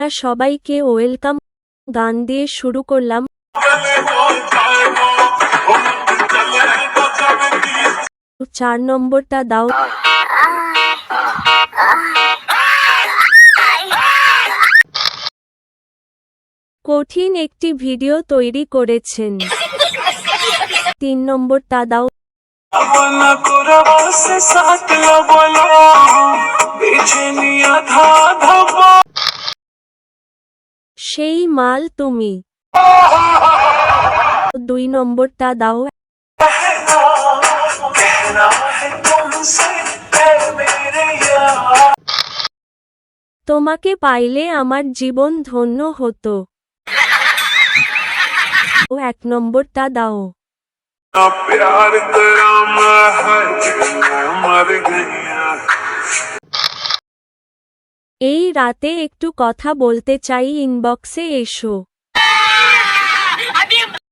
সবাইকে ওয়েলকাম, গান দিয়ে শুরু করলাম। চার নম্বরটা দাও। কঠিন একটি ভিডিও তৈরি করেছেন। তিন নম্বরটা দাও। পিছে সেই মাল তুমি দুই নম্বরটা দাও कहना है तुमसे ऐ मेरे यार তোমাকে পাইলে আমার জীবন ধন্য হতো ও এক নম্বরটা দাও प्यार तेरा मैं है मैं मर गया এই রাতে একটু কথা বলতে চাই ইনবক্সে এসো।